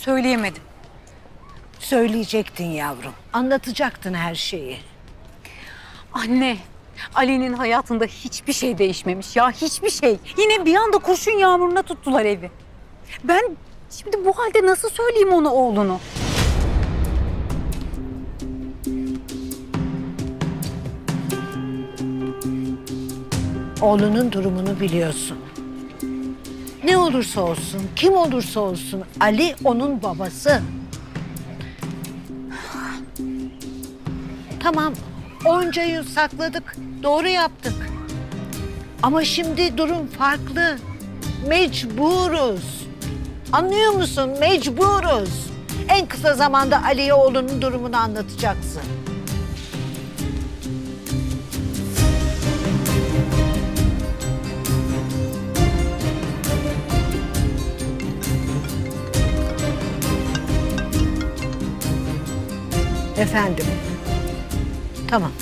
söyleyemedim. Söyleyecektin yavrum. Anlatacaktın her şeyi. Anne, Ali'nin hayatında hiçbir şey değişmemiş ya hiçbir şey. Yine bir anda kurşun yağmuruna tuttular evi. Ben şimdi bu halde nasıl söyleyeyim onu oğlunu? Oğlunun durumunu biliyorsun. Ne olursa olsun, kim olursa olsun Ali onun babası. Tamam, onca yıl sakladık, doğru yaptık. Ama şimdi durum farklı. Mecburuz. Anlıyor musun? Mecburuz. En kısa zamanda Ali'ye oğlunun durumunu anlatacaksın. Efendim. Tamam.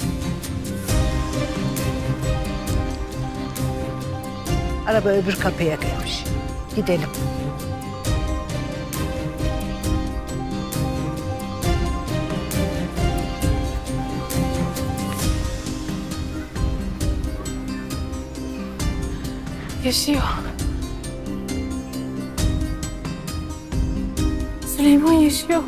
Araba öbür kapıya gelmiş. Gidelim. Yaşıyor. Süleyman yaşıyor.